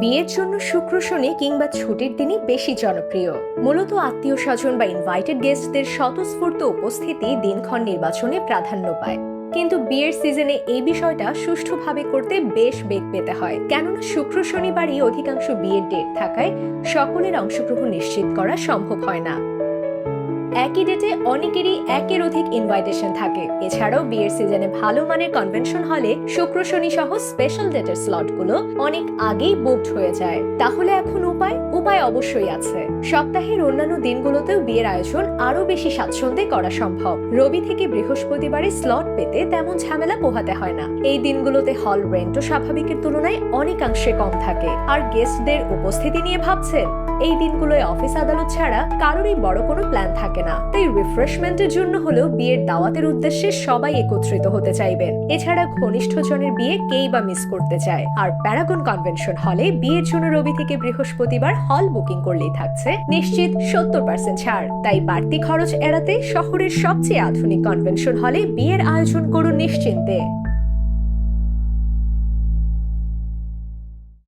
বিয়ের জন্য শুক্র শনি কিংবা ছুটির দিনই বেশি জনপ্রিয়। মূলত আত্মীয় স্বজন বা ইনভাইটেড গেস্টদের স্বতঃস্ফূর্ত উপস্থিতি দিনক্ষণ নির্বাচনে প্রাধান্য পায়। কিন্তু বিয়ের সিজনে এই বিষয়টা সুষ্ঠুভাবে করতে বেশ বেগ পেতে হয়। কেননা শুক্র শনিবারই অধিকাংশ বিয়ের ডেট থাকায় সকলের অংশগ্রহণ নিশ্চিত করা সম্ভব হয় না। একই ডেটে অনেকেরই একের অধিক ইনভাইটেশন থাকে। এছাড়াও বিয়ের সিজনে ভালো মানের কনভেনশন হলে শুক্র, শনি সহ স্পেশাল ডেটের স্লটগুলো অনেক আগেই বুকড হয়ে যায়। তাহলে এখন উপায়? উপায় অবশ্যই আছে। সপ্তাহের অন্যান্য দিনগুলোতেও বিয়ের আয়োজন আরও বেশি স্বাচ্ছন্দ্যে করা সম্ভব। রবি থেকে বৃহস্পতিবারে স্লট পেতে তেমন ঝামেলা পোহাতে হয় না। এই দিনগুলোতে হল রেন্টও স্বাভাবিকের তুলনায় অনেকাংশে কম থাকে। আর গেস্টদের উপস্থিতি নিয়ে ভাবছেন? এই দিনগুলোয় অফিস আদালত ছাড়া কারোরই বড় কোনো প্ল্যান থাকে না। তাই রিফ্রেশমেন্টের জন্য হলেও বিয়ের দাওয়াতের উদ্দেশ্যে সবাই একত্রিত হতে চাইবেন। এছাড়া ঘনিষ্ঠজনের বিয়ে কেই বা মিস করতে চায়। আর প্যারাগন কনভেনশন হলে বিয়ের জন্য রবি থেকে বৃহস্পতিবার হল বুকিং করলেই থাকছে। নিশ্চিত সত্তর পার্সেন্ট ছাড়। তাই বাড়তি খরচ এড়াতে শহরের সবচেয়ে আধুনিক কনভেনশন হলে বিয়ের আয়োজন করুন নিশ্চিন্তে।